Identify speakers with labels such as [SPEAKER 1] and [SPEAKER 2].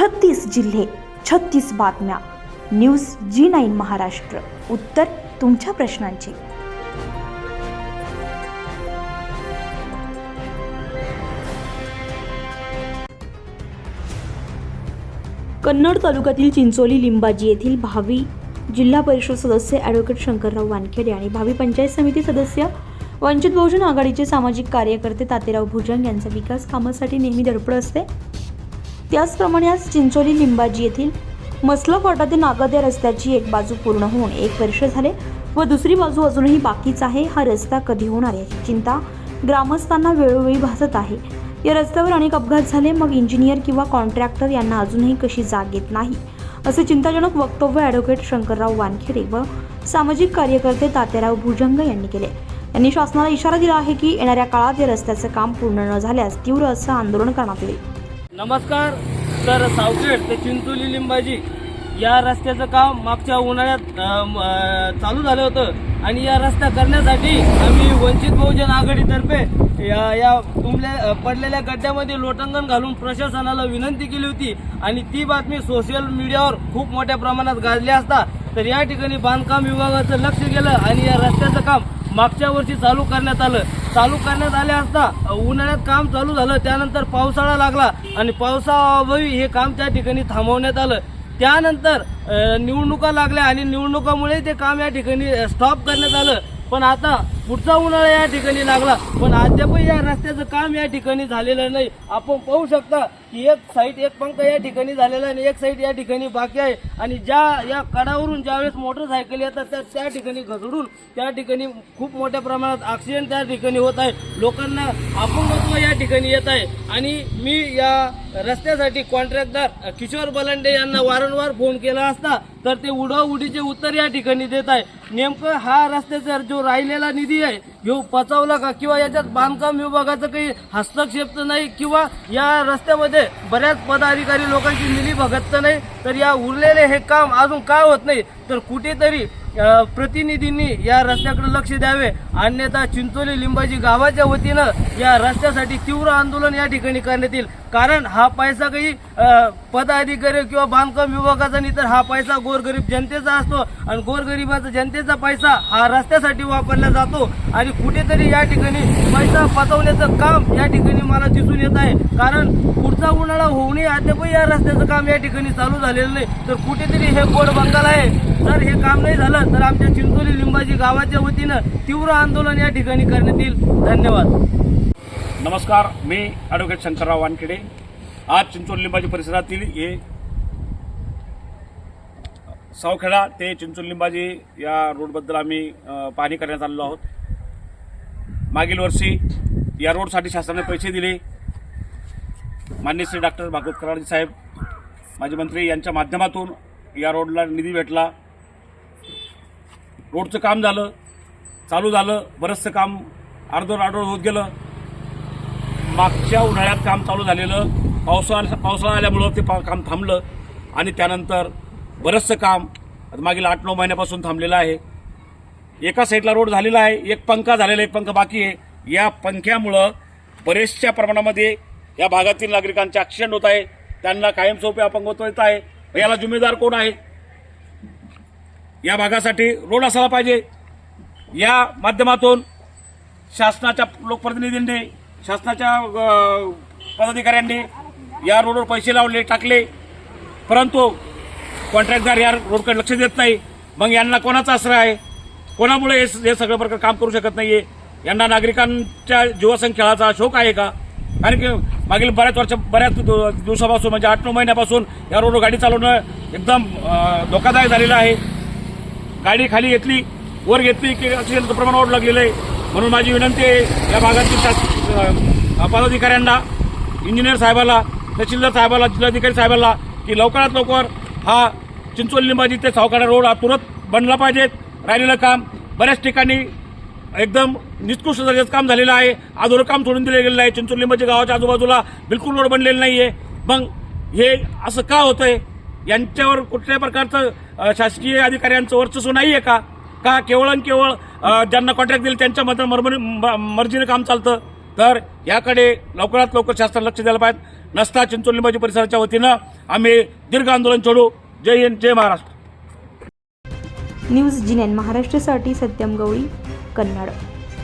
[SPEAKER 1] छत्तीस जिल्हे छत्तीस बातम्या. News G nine Maharashtra. उत्तर तुमच्या प्रश्नांची. कन्नड तालुक्यातील चिंचोली लिंबाजी येथील भावी जिल्हा परिषद सदस्य ॲडव्होकेट शंकरराव वानखेडे आणि भावी पंचायत समिती सदस्य वंचित बहुजन आघाडीचे सामाजिक कार्यकर्ते तातेराव भुजंग यांचा विकास कामासाठी नेहमी धडपड असते. त्याचप्रमाणे आज चिंचोली लिंबाजी येथील मसलक फाटा ते नागद रस्त्याची एक बाजू पूर्ण होऊन एक वर्ष झाले व दुसरी बाजू अजूनही बाकीच आहे. हा रस्ता कधी होणार याची चिंता ग्रामस्थांना वेळोवेळी भासत आहे. या रस्त्यावर अनेक अपघात झाले. मग इंजिनियर किंवा कॉन्ट्रॅक्टर यांना अजूनही कशी जाग येत नाही? असे चिंताजनक वक्तव्य ॲडव्होकेट शंकरराव वानखेडे व सामाजिक कार्यकर्ते तात्याराव भुजंग यांनी केले. यांनी शासनाला इशारा दिला आहे की येणाऱ्या काळात या रस्त्याचं काम पूर्ण न झाल्यास तीव्र असं आंदोलन करण्यात येईल.
[SPEAKER 2] नमस्कार तर सावखेड ते चिंचोली लिंबाजी या रस्त्याचं काम मागच्या उन्हाळ्यात चालू झालं होतं. आणि या रस्ता करण्यासाठी आम्ही वंचित बहुजन आघाडीतर्फे या या तुंबल्या पडलेल्या गड्ड्यामध्ये लोटांगण घालून प्रशासनाला विनंती केली होती. आणि ती बातमी सोशल मीडियावर खूप मोठ्या प्रमाणात गाजली असता तर या ठिकाणी बांधकाम विभागाचं लक्ष गेलं आणि या रस्त्याचं काम मागच्या वर्षी चालू करण्यात आलं. चालू करण्यात आले असता उन्हाळ्यात काम चालू झालं त्यानंतर पावसाळा लागला आणि पावसाअभावी हे काम त्या ठिकाणी थांबवण्यात आलं. त्यानंतर निवडणुका लागल्या आणि निवडणुकामुळे ते काम या ठिकाणी स्टॉप करण्यात आलं. पण आता पुढचा उन्हाळा या ठिकाणी लागला. पण अद्यापही या रस्त्याचं काम या ठिकाणी झालेलं नाही. आपण पाहू शकता की एक साईड एक पंख या ठिकाणी झालेला आहे आणि एक साईड या ठिकाणी बाकी आहे. आणि ज्या या कडावरून ज्यावेळेस मोटरसायकल येतात त्या त्या ठिकाणी घसडून त्या ठिकाणी खूप मोठ्या प्रमाणात ॲक्सिडेंट त्या ठिकाणी होत आहे. लोकांना अपंगत्व या ठिकाणी येत आहे. आणि मी या रस्त्यासाठी कॉन्ट्रॅक्टर किशोर बलांडे यांना वारंवार फोन केला असता तर ते उडीचे उत्तर या ठिकाणी देत आहे. नेमकं हा रस्त्याचा जो राहिलेला निधी आहे. ह्यो पचवला का किंवा याच्यात बांधकाम विभागाचं काही हस्तक्षेप तर नाही किंवा या रस्त्यामध्ये बऱ्याच पदाधिकारी लोकांची मिली भगत तर नाही. तर या उरलेले हे काम अजून का होत नाही? तर कुठेतरी प्रतिनिधींनी या रस्त्याकडे लक्ष द्यावे. अन्यथा चिंचोली लिंबाजी गावाच्या वतीनं या रस्त्यासाठी तीव्र आंदोलन या ठिकाणी करण्यात येईल. कारण हा पैसा काही पदाधिकारी किंवा बांधकाम विभागाचा नाही तर हा पैसा गोरगरीब जनतेचा असतो. आणि गोरगरिबाचा जनतेचा पैसा हा रस्त्यासाठी वापरला जातो. आणि कुठेतरी या ठिकाणी पैसा पचवण्याचं काम या ठिकाणी मला दिसून येत आहे. कारण पुढचा उन्हाळा होऊनही अद्यापही या रस्त्याचं काम या ठिकाणी चालू झालेलं नाही. तर कुठेतरी हे गोड बंगाल आहे. जर हे काम नाही झालं तर आमच्या चिंचोली लिंबाजी गावाच्या वतीनं तीव्र आंदोलन या ठिकाणी करण्यात येईल. धन्यवाद.
[SPEAKER 3] नमस्कार मी ॲडव्होकेट शंकरराव वानखेडे. आज चिंचोली लिंबाजी परिसरातील हे सावखेडा ते चिंचोली लिंबाजी या रोडबद्दल आम्ही पाहणी करण्यात आलेलो आहोत. मागील वर्षी या रोडसाठी शासनाने पैसे दिले. मान्य श्री डॉक्टर भागवत कराडजी साहेब माजी मंत्री यांच्या माध्यमातून या रोडला निधी भेटला. रोडचं काम झालं चालू झालं बरंचसं काम अर्धोर अर्धोर होत गेलं. मागच्या उन्हाळ्यात काम चालू झालेलं पावसाळा पावसाळा आल्यामुळं ते पा- काम थांबलं. आणि त्यानंतर बरंचसं काम आता मागील आठ नऊ महिन्यापासून थांबलेलं आहे. एका साईडला रोड झालेला आहे एक पंखा झालेला एक पंखा बाकी आहे. या पंख्यामुळं बरेचशा प्रमाणामध्ये या भागातील नागरिकांचे ॲक्सिडेंट होत आहे. त्यांना कायमस्वरूपी अपंगत्व येत आहे. याला जिम्मेदार कोण आहे? या भागासाठी रोड असायला पाहिजे. या माध्यमातून शासनाच्या लोकप्रतिनिधींनी शासनाच्या पदाधिकाऱ्यांनी या रोडवर पैसे लावले टाकले. परंतु कॉन्ट्रॅक्टदार या रोडकडे लक्ष देत नाही. मग यांना कोणाचा आश्रय आहे? कोणामुळे हे हे सगळं प्रकार काम करू शकत नाही आहे यांना नागरिकांच्या जीवासन खेळाचा शोक आहे का? कारण की मागील बऱ्याच वर्ष बऱ्याच दु- दिवसापासून म्हणजे आठ नऊ महिन्यापासून या रोडवर गाडी चालवणं एकदम धोकादायक झालेलं आहे. गाडी खाली घेतली वर घेतली की ॲक्सिडेंटचं प्रमाण वाढू लागलेलं आहे. म्हणून माझी विनंती आहे या भागातील पदाधिकाऱ्यांना इंजिनियर साहेबाला तहसीलदार साहेबाला जिल्हाधिकारी साहेबाला की लवकरात लवकर हा चिंचोली लिंबाजी ते सावकाडा रोड हा तुरंत बनला पाहिजेत राहिलेलं काम बऱ्याच ठिकाणी एकदम निष्कृष्ट दर्जाचं काम झालेलं आहे. अधोरं काम सोडून दिलं गेलेलं आहे. चिंचोली लिंबाजी गावाच्या आजूबाजूला बिलकुल रोड बनलेलं नाही आहे मग हे असं का होतंय? यांच्यावर कुठल्याही प्रकारचं शासकीय अधिकाऱ्यांचं वर्चस्व नाही आहे का? का केवळ आणि केवळ ज्यांना कॉन्ट्रॅक्ट दिले त्यांच्या मत मर्जी- म- मर्जीने काम चालतं? तर याकडे लवकरात लवकर शासनाने लक्ष द्यायला पाहिजे. नसता चिंचोलीबाजी परिसराच्या वतीनं आम्ही दीर्घ आंदोलन छोडू. जय हिंद जय महाराष्ट्र.
[SPEAKER 1] न्यूज जिनेन महाराष्ट्रासाठी सत्यम गवळी कन्नड.